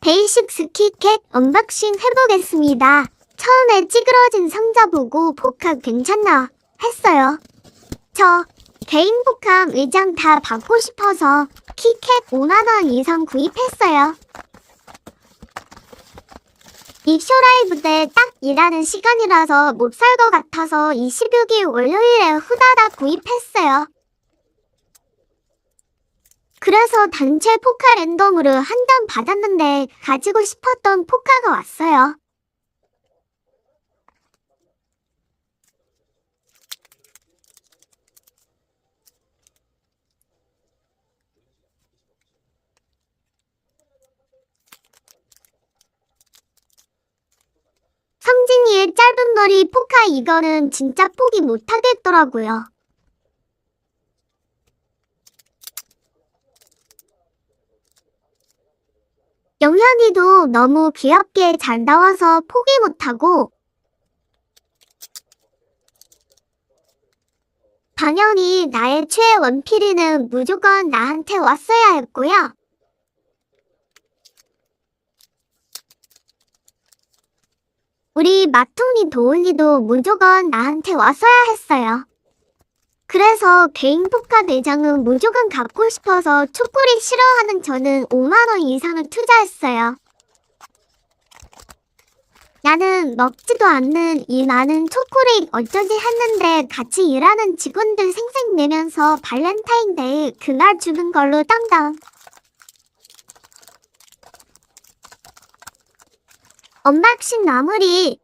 베이식 스키캣 언박싱 해보겠습니다. 처음에 찌그러진 상자 보고 복합 괜찮나 했어요. 저 개인 복합 의장 다 받고 싶어서 키캣 5만원 이상 구입했어요. 입쇼 라이브 때 딱 일하는 시간이라서 못 살 것 같아서 26일 월요일에 후다닥 구입했어요. 그래서 단체 포카 랜덤으로 한 단 받았는데 가지고 싶었던 포카가 왔어요. 성진이의 짧은 머리 포카 이거는 진짜 포기 못하겠더라고요. 영현이도 너무 귀엽게 잘 나와서 포기 못하고 당연히 나의 최애 원필이는 무조건 나한테 왔어야 했고요. 우리 마퉁이 도울리도 무조건 나한테 왔어야 했어요. 그래서 개인 포카 내장은 무조건 갖고 싶어서 초콜릿 싫어하는 저는 5만원 이상을 투자했어요. 나는 먹지도 않는 이 많은 초콜릿 어쩌지 했는데 같이 일하는 직원들 생색 내면서 발렌타인데이 그날 주는 걸로 땅땅. 언박싱 마무리.